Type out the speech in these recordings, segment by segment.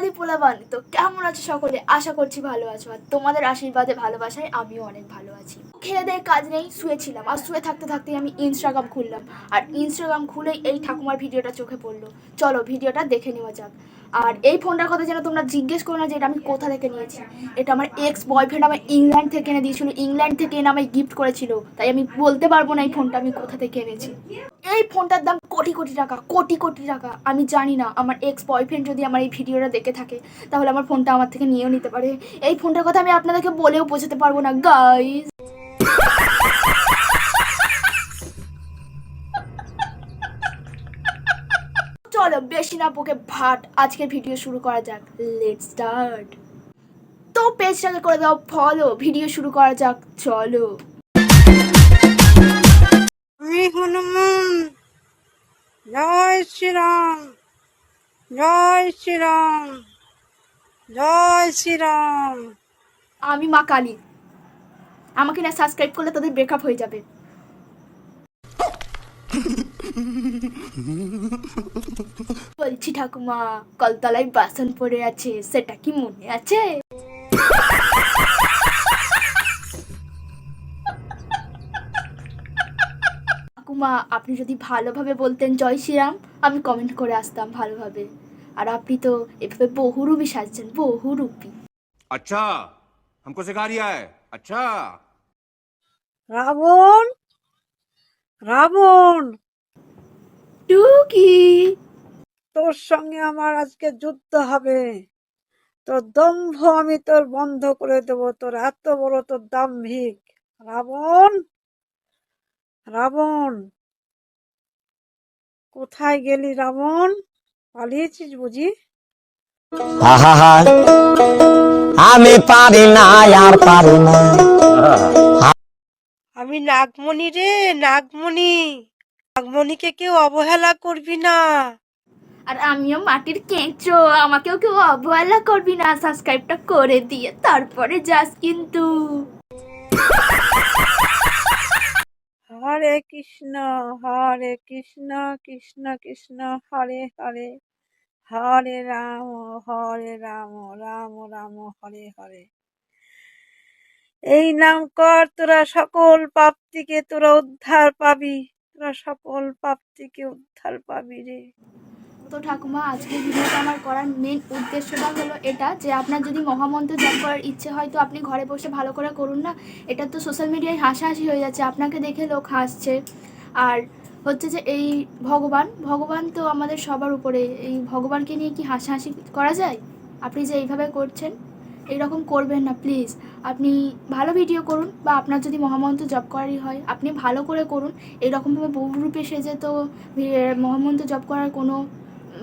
বাঙালি পোলাবান তো কেমন আছো সকলে? আশা করছি ভালো আছো। আর তোমাদের আশীর্বাদে, ভালোবাসায় আমিও অনেক ভালো আছি। খেয়ে দিয়ে কাজ নেই, শুয়েছিলাম। আর শুয়ে থাকতে থাকতেই আমি ইনস্টাগ্রাম খুললাম। আর ইনস্টাগ্রাম খুলেই এই ঠাকুমার ভিডিওটা চোখে পড়ল। চলো ভিডিওটা দেখে নেওয়া যাক। আর এই ফোনটার কথা যেন তোমরা জিজ্ঞেস করো না যে এটা আমি কোথা থেকে নিয়েছি। এটা আমার এক্স বয়ফ্রেন্ড আমার ইংল্যান্ড থেকে এনে দিয়েছিল। ইংল্যান্ড থেকে এনে আমায় গিফট করেছিল। তাই আমি বলতে পারব না এই ফোনটা আমি কোথা থেকে এনেছি। এই ফোনটার দাম কোটি কোটি টাকা, কোটি কোটি টাকা। আমি জানি না, আমার এক্স বয়ফ্রেন্ড যদি আমার এই ভিডিওটা দেখে থাকে, তাহলে আমার ফোনটা আমার থেকে নিয়েও নিতে পারে। এই ফোনটার কথা আমি আপনাদেরকে বলেও বোঝাতে পারব না গাইস চলো, বেশি না পোকে ভাট, আজকের ভিডিও শুরু করা যাক। লেট স্টার্ট তো পেজটাকে করে দাও ফলো ভিডিও শুরু করা যাক, চলো। আমি হনুমান, জয় শ্রীরাম জয় শ্রীরাম জয় শ্রীরাম। আমি মা কালী। আমাকে না সাবস্ক্রাইব করলে তাদের ব্রেকআপ হয়ে যাবে। বলছি ঠাকুমা, কলতলায় বাসন পড়ে আছে, সেটা কি মনে আছে? ঠাকুমা আপনি যদি ভালোভাবে বলতেন জয় শ্রীরাম আমি কমেন্ট করে আসতাম ভালোভাবে আর আপনি তো এভাবে বহুরূপী সাজছেন বহুরূপী अच्छा हमको सिखा रिया है अच्छा রাবণ রাবণ টুকি তোর সঙ্গে আমার আজকে যুদ্ধ হবে তোর দম্ভ আমি তোর বন্ধ করে দেব তোর এত বড় তোর দাম্ভিক রাবণ রাবণ। কোথায় গেলি রাবণ? পালিয়েছিস বুঝি? আহা আমি পারি না আর পারি না। আমি নাগমণি রে নাগমণি। নাগমণিকে কেউ অবহেলা করবি না। আর আমিও মাটির কেঁচো আমাকেও কেউ অবহেলা করবি না। সাবস্ক্রাইবটা করে দিয়ে তারপরে যাস কিন্তু। হরে কৃষ্ণ হরে কৃষ্ণ কৃষ্ণ কৃষ্ণ, হরে হরে। হরে রাম হরে রাম রাম রাম, হরে হরে। এই নাম কর, তোরা সকল পাপ থেকে তোরা উদ্ধার পাবি। তোরা সকল পাপ থেকে উদ্ধার পাবি রে। তো ঠাকুমা আজকে ভিডিওটা আমার করার মেন উদ্দেশ্যটা হলো এটা যে আপনার যদি মহামন্ত্র জপ করার ইচ্ছে হয় তো আপনি ঘরে বসে ভালো করে করুন না। এটা তো সোশ্যাল মিডিয়ায় হাসাহাসি হয়ে যাচ্ছে, আপনাকে দেখে লোক হাসছে। আর হচ্ছে যে এই ভগবান ভগবান তো আমাদের সবার উপরে, এই ভগবানকে নিয়ে কি হাসাহাসি করা যায়? আপনি যে এইভাবে করছেন, এইরকম করবেন না প্লিজ আপনি ভালো ভিডিও করুন বা আপনার যদি মহামন্ত্র জপ করারই হয়, আপনি ভালো করে করুন। এইরকমভাবে বহুরূপে সেজে তো মহামন্ত্র জপ করার কোনো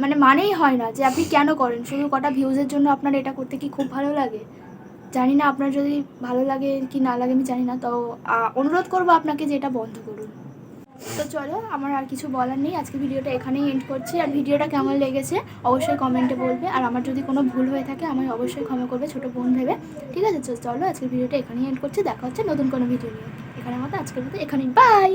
মানে মানেই হয় না যে আপনি কেন করেন? শুধু কটা ভিউজের জন্য আপনার এটা করতে কি খুব ভালো লাগে? জানি না আপনার যদি ভালো লাগে কি না লাগে আমি জানি না। তো অনুরোধ করব আপনাকে যে এটা বন্ধ করুন। তো চলো, আমার আর কিছু বলার নেই। আজকে ভিডিওটা এখানেই এন্ড করছি। আর ভিডিওটা কেমন লেগেছে অবশ্যই কমেন্টে বলবে। আর আমার যদি কোনো ভুল হয়ে থাকে আমায় অবশ্যই ক্ষমা করবে, ছোটো বোন ভেবে। ঠিক আছে? চলো আজকের ভিডিওটা এখানেই এন্ড করছি। দেখা হচ্ছে নতুন কোনো ভিডিও নিয়ে। এখানের মতো আজকের মতো এখানেই। বাই